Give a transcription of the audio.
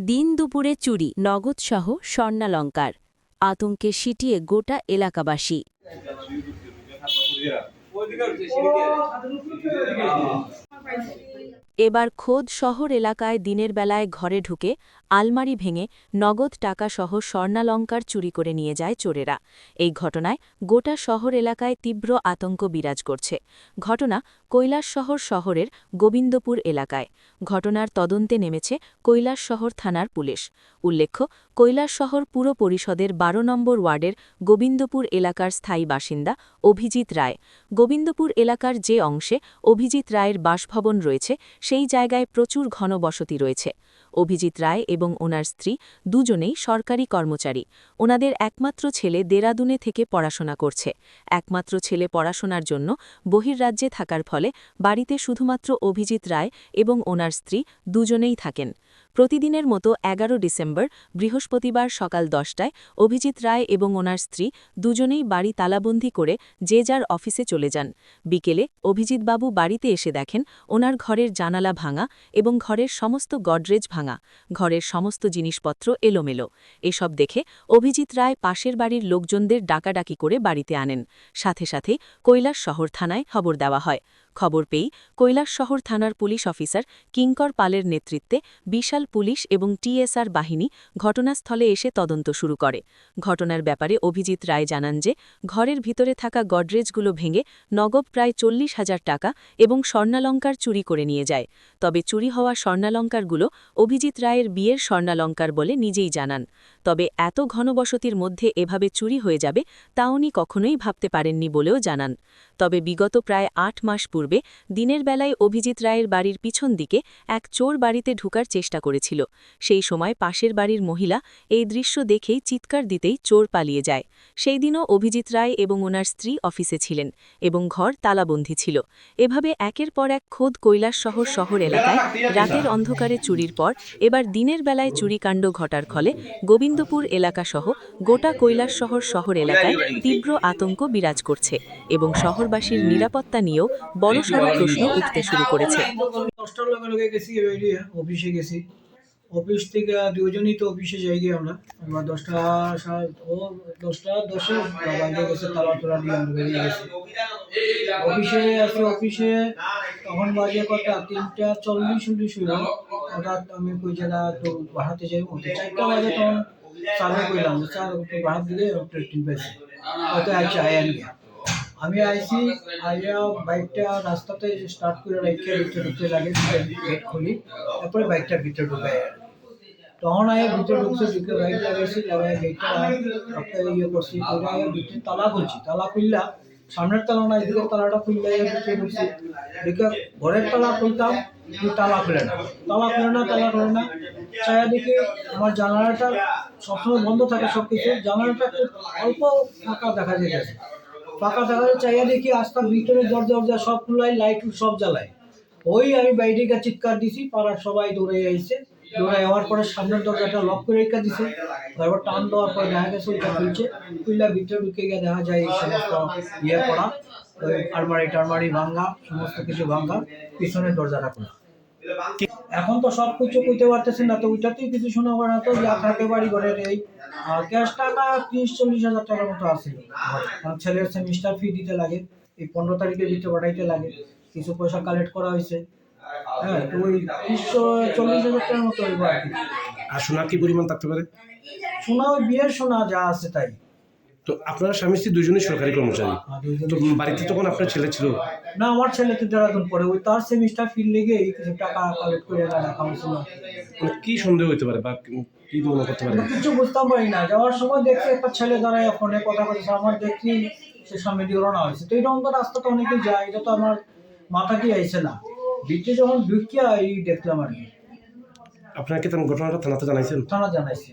দিন দুপুরে চুরি নগদসহ স্বর্ণালঙ্কার। আতঙ্কে সিটিয়ে গোটা এলাকাবাসী। এবার খোদ শহর এলাকায় দিনের বেলায় ঘরে ঢুকে আলমারি ভেঙে নগদ টাকাসহ স্বর্ণালঙ্কার চুরি করে নিয়ে যায় চোরেরা। এই ঘটনায় গোটা শহর এলাকায় তীব্র আতঙ্ক বিরাজ করছে। ঘটনা কৈলাসশহর শহরের গোবিন্দপুর এলাকায়। ঘটনার তদন্তে নেমেছে কৈলাসশহর থানার পুলিশ। উল্লেখ্য, কৈলাসশহর পুর পরিষদের বারো নম্বর ওয়ার্ডের গোবিন্দপুর এলাকার স্থায়ী বাসিন্দা অভিজিৎ রায়। গোবিন্দপুর এলাকার যে অংশে অভিজিৎ রায়ের বাসভবন রয়েছে সেই জায়গায় প্রচুর ঘন বসতি রয়েছে। অভিজিৎ রায় এবং ওনার স্ত্রী দুজনেই সরকারি কর্মচারী। ওনাদের একমাত্র ছেলে দেরাদুনে থেকে পড়াশোনা করছে। একমাত্র ছেলে পড়াশোনার জন্য বহির্রাজ্যে থাকার ফলে বাড়িতে শুধুমাত্র অভিজিৎ রায় এবং ওনার স্ত্রী দুজনেই থাকেন। প্রতিদিনের মতো এগারো ডিসেম্বর, বৃহস্পতিবার সকাল দশটায় অভিজিৎ রায় এবং ওনার স্ত্রী দুজনেই বাড়ি তালাবন্দি করে যে যার অফিসে চলে যান। বিকেলে অভিজিৎবাবু বাড়িতে এসে দেখেন ওনার ঘরের জানালা ভাঙা এবং ঘরের সমস্ত গডরেজ ভাঙা। ঘরের সমস্ত জিনিসপত্র এলোমেলো। এসব দেখে অভিজিৎ রায় পাশের বাড়ির লোকজনদের ডাকাডাকি করে বাড়িতে আনেন। সাথে সাথে কৈলাস শহর থানায় খবর দেওয়া হয়। খবর পেয়ে কৈলাস শহর থানার পুলিশ অফিসার কিঙ্কর পালের নেতৃত্বে বিশাল পুলিশ এবং টিএসআর বাহিনী ঘটনাস্থলে এসে তদন্ত শুরু করে। ঘটনার ব্যাপারে অভিজিৎ রায় জানান যে, ঘরের ভিতরে থাকা গডরেজগুলো ভেঙে নগদ প্রায় চল্লিশ হাজার টাকা এবং স্বর্ণালঙ্কার চুরি করে নিয়ে যায়। তবে চুরি হওয়া স্বর্ণালঙ্কারগুলো অভিজিৎ রায়ের বিয়ের স্বর্ণালঙ্কার বলে নিজেই জানান। তবে এত ঘনবসতির মধ্যে এভাবে চুরি হয়ে যাবে তা উনি কখনোই ভাবতে পারেননি বলেও জানান। তবে বিগত প্রায় আট মাস পূর্বে দিনের বেলায় অভিজিৎ রায়ের বাড়ির পিছন দিকে এক চোর বাড়িতে ঢুকার চেষ্টা করেছিল। সেই সময় পাশের বাড়ির মহিলা এই দৃশ্য দেখেই চিৎকার দিতেই চোর পালিয়ে যায়। সেই দিনও অভিজিৎ রায় এবং ওনার স্ত্রী অফিসে ছিলেন এবং ঘর তালাবন্ধী ছিল। এভাবে একের পর এক খোদ কৈলাস শহর শহর এলাকায় রাতের অন্ধকারে চুরির পর এবার দিনের বেলায় চুরিকাণ্ড ঘটার ফলে গোবিন্দপুর এলাকাসহ গোটা কৈলাস শহর শহর এলাকায় তীব্র আতঙ্ক বিরাজ করছে এবং শহরবাসীর নিরাপত্তা নিয়েও বড়সড় প্রশ্ন উঠতে শুরু করেছে দশটার লগে লগে গেছি অফিসে গেছি অফিস থেকে দুজনই তো অফিসে যাই গিয়ে আমরা আমরা দশটা ও দশটা দশে বাইরে গেছে তালা তোলা দিয়ে আমরা বেরিয়ে গেছি অফিসে আসি অফিসে তখন বাজে কত তিনটা চল্লিশ চল্লিশ হইল হঠাৎ আমি কই জেলা তো বাড়াতে যাই ওতে চারটা বাজে তখন চালু করলাম যে স্যার বাড়াত দিলে একটু টিম পেয়েছে হয়তো আচ্ছা আয়ান গিয়া আমি আইসি আইয়া বাইকটা রাস্তাতে স্টার্ট করে রেখে ভিতরে ঢুকতে লাগে গেট খুলি, তারপরে বাইকটা ভিতরে ঢুকাই। তখন আয়া ভিতরে ঢুকছে, ঢুকে বাইক লাগাইছি লাগাই গেটটা ইয়ে করছি করে আয়া ভিতরে তালা খুলছি, তালা খুললা, সামনের তালা না, এদিকে তালাটা খুললে ভিতরে ঢুকছি। ঢুকে ঘরের তালা খুলতাম তালা খুলে না। তালা খুলে না, তালা খুলে না। ছায়া দেখি আমার জানালাটা সবসময় বন্ধ থাকে সব কিছু জানালাটা অল্প ফাঁকা দেখা যেতেছে ফাঁকা থাকার চাইয়া দেখি আস্তার ভিতরে দরজা দরজা সব খুলাই লাইট সব জ্বালাই ওই আমি বাইরে গিয়ে চিৎকার দিছি, পাড়ার সবাই দৌড়ে আইছে। দৌড়ে যাওয়ার পরে সামনের দরজাটা লক করে রেখে দিছে। তারপর টান দেওয়ার পরে দেখা গেছে ওইটা খুলছে। খুললে ভিতরে ঢুকে গিয়ে দেখা যায় এই সমস্ত ইয়ে করা, ওই আলমারি টালমারি ভাঙ্গা, সমস্ত কিছু ভাঙ্গা, পিছনের দরজাটা খোলা। এখন তো সব কিছু কইতে পারতেছি না তো ওইটাতেই কিছু শোনা না তো যা থাকে বাড়ি ঘরের এই আর ক্যাশ টাকা ত্রিশ চল্লিশ হাজার টাকার মতো আছে। কারণ ছেলের সেমিস্টার ফি দিতে লাগে এই পনেরো তারিখে দিতে পাঠাইতে লাগে কিছু পয়সা কালেক্ট করা হয়েছে। হ্যাঁ তো ওই ত্রিশশো চল্লিশ হাজার টাকার মতো আর সোনার কি পরিমাণ থাকতে পারে? শোনা ওই বিয়ের শোনা যা আছে তাই। তো আপনারা স্বামী স্ত্রী দুজনেই সরকারি কর্মচারী। তো বাড়িতে তখন আপনার ছেলে ছিল? না আমার ছেলে তো দেড়াদুন পরে ওই তার সেমিস্টার ফি লেগে এই কিছু টাকা কালেক্ট করে রাখা হয়েছিল। মানে কি সন্দেহ হতে পারে বা কি মনে করতে পারে? কিছু বুঝতাম পারি না। যাওয়ার সময় দেখছি একটা ছেলে দাঁড়ায় ফোনে কথা বলছে আমার দেখছি সে সামনে দিয়ে রওনা হয়েছে। তো এই তো রাস্তা তো অনেকেই যায়। এটা তো আমার মাথা দিয়ে আইছে না। বিচে যখন ঢুকিয়া এই দেখলাম আর কি। আপনারা কি তখন ঘটনাটা থানাতে জানাইছেন? থানা জানাইছি।